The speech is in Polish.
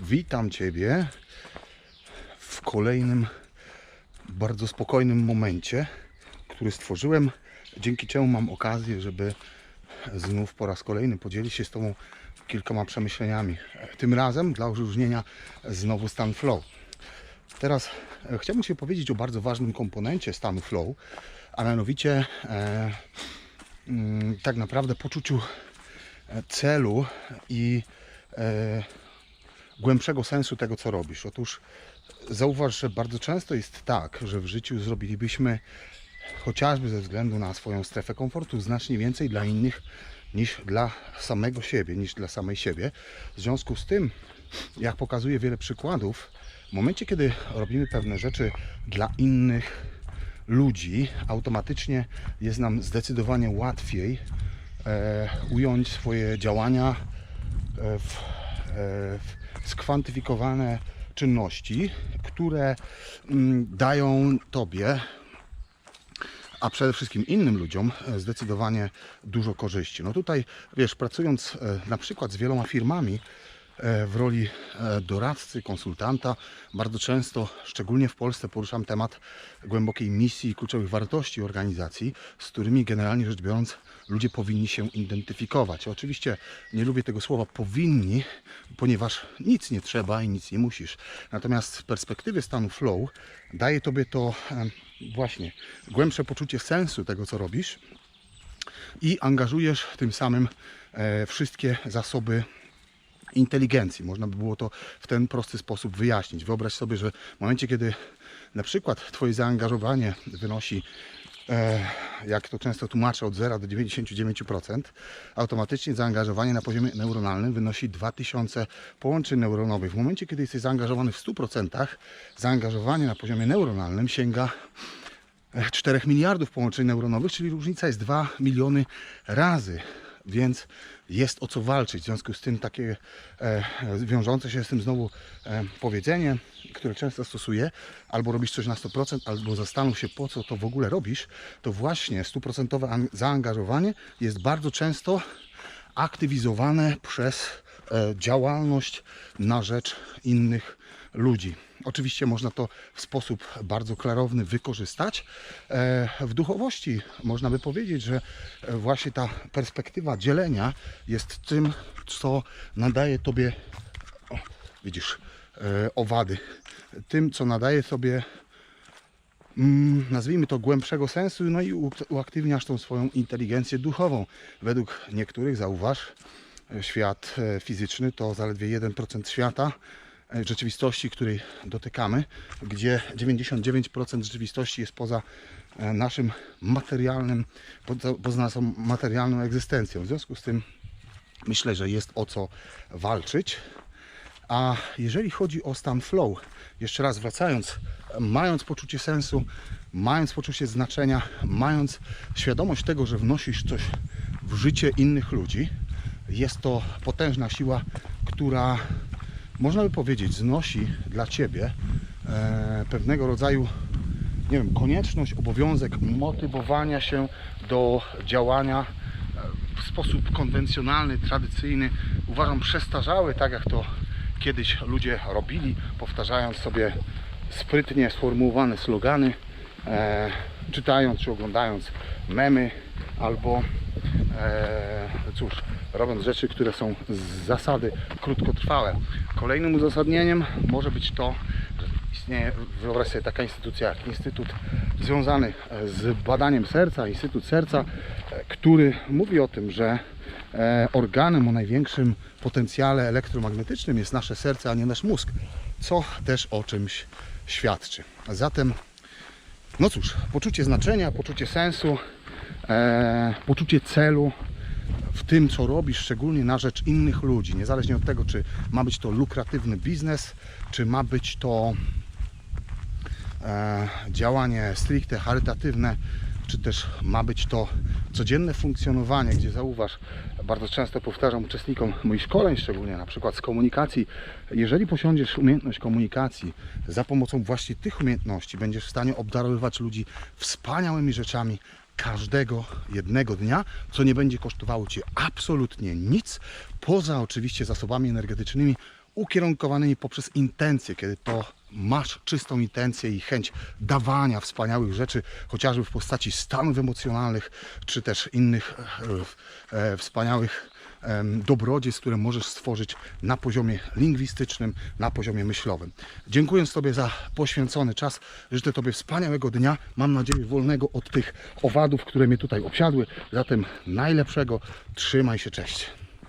Witam Ciebie w kolejnym bardzo spokojnym momencie, który stworzyłem, dzięki czemu mam okazję, żeby znów po raz kolejny podzielić się z Tobą kilkoma przemyśleniami. Tym razem dla odróżnienia znowu stan flow. Teraz e, chciałbym Ci powiedzieć o bardzo ważnym komponencie stanu flow, a mianowicie e, mm, tak naprawdę poczuciu e, celu i e, głębszego sensu tego, co robisz. Otóż zauważ, że bardzo często jest tak, że w życiu zrobilibyśmy chociażby ze względu na swoją strefę komfortu znacznie więcej dla innych niż dla samego siebie, niż dla samej siebie. W związku z tym, jak pokazuje wiele przykładów, w momencie, kiedy robimy pewne rzeczy dla innych ludzi, automatycznie jest nam zdecydowanie łatwiej e, ująć swoje działania e, w, w skwantyfikowane czynności, które mm, dają Tobie, a przede wszystkim innym ludziom e, zdecydowanie dużo korzyści. No tutaj, wiesz, pracując e, na przykład z wieloma firmami e, w roli e, doradcy, konsultanta, bardzo często, szczególnie w Polsce, poruszam temat głębokiej misji i kluczowych wartości organizacji, z którymi generalnie rzecz biorąc ludzie powinni się identyfikować. Oczywiście nie lubię tego słowa powinni, ponieważ nic nie trzeba i nic nie musisz. Natomiast z perspektywy stanu flow daje Tobie to em, właśnie głębsze poczucie sensu tego, co robisz i angażujesz tym samym e, wszystkie zasoby inteligencji. Można by było to w ten prosty sposób wyjaśnić. Wyobraź sobie, że w momencie, kiedy na przykład Twoje zaangażowanie wynosi, e, jak to często tłumaczę, od 0 do 99%, automatycznie zaangażowanie na poziomie neuronalnym wynosi 2000 połączeń neuronowych. W momencie, kiedy jesteś zaangażowany w 100%, zaangażowanie na poziomie neuronalnym sięga 4 miliardów połączeń neuronowych, czyli różnica jest 2 miliony razy. Więc jest o co walczyć. W związku z tym takie e, wiążące się z tym znowu e, powiedzenie, które często stosuję, albo robisz coś na 100%, albo zastanów się po co to w ogóle robisz, to właśnie stuprocentowe an- zaangażowanie jest bardzo często aktywizowane przez e, działalność na rzecz innych ludzi. Oczywiście można to w sposób bardzo klarowny wykorzystać. E, W duchowości można by powiedzieć, że e, właśnie ta perspektywa dzielenia jest tym, co nadaje Tobie, o, widzisz, e, owady, tym, co nadaje Tobie mm, nazwijmy to głębszego sensu, no i uaktywniasz tą swoją inteligencję duchową. Według niektórych, zauważ, świat fizyczny to zaledwie 1% świata rzeczywistości, której dotykamy, gdzie 99% rzeczywistości jest poza e, naszym materialnym, poza naszą materialną egzystencją. W związku z tym myślę, że jest o co walczyć. A jeżeli chodzi o stan flow, jeszcze raz wracając, mając poczucie sensu, mając poczucie znaczenia, mając świadomość tego, że wnosisz coś w życie innych ludzi, jest to potężna siła, która można by powiedzieć znosi dla Ciebie e, pewnego rodzaju nie wiem, konieczność, obowiązek motywowania się do działania w sposób konwencjonalny, tradycyjny, uważam przestarzały, tak jak to kiedyś ludzie robili, powtarzając sobie sprytnie sformułowane slogany, e, czytając czy oglądając memy, albo e, cóż, robiąc rzeczy, które są z zasady krótkotrwałe. Kolejnym uzasadnieniem może być to, że istnieje, wyobraź sobie, taka instytucja jak Instytut związany e, z badaniem serca, Instytut Serca, e, który mówi o tym, że e, organem o największym potencjale elektromagnetycznym jest nasze serce, a nie nasz mózg, co też o czymś świadczy. Zatem, no cóż, poczucie znaczenia, poczucie sensu, e, poczucie celu w tym, co robisz, szczególnie na rzecz innych ludzi, niezależnie od tego, czy ma być to lukratywny biznes, czy ma być to e, działanie stricte charytatywne, czy też ma być to codzienne funkcjonowanie, gdzie zauważ, bardzo często powtarzam uczestnikom moich szkoleń, szczególnie na przykład z komunikacji, jeżeli posiądziesz umiejętność komunikacji, za pomocą właśnie tych umiejętności będziesz w stanie obdarowywać ludzi wspaniałymi rzeczami każdego jednego dnia, co nie będzie kosztowało Cię absolutnie nic, poza oczywiście zasobami energetycznymi ukierunkowanymi poprzez intencje, kiedy to masz czystą intencję i chęć dawania wspaniałych rzeczy, chociażby w postaci stanów emocjonalnych, czy też innych e, e, wspaniałych em, dobrodziejstw, które możesz stworzyć na poziomie lingwistycznym, na poziomie myślowym. Dziękując Tobie za poświęcony czas, życzę Tobie wspaniałego dnia. Mam nadzieję wolnego od tych owadów, które mnie tutaj obsiadły. Zatem najlepszego. Trzymaj się, cześć.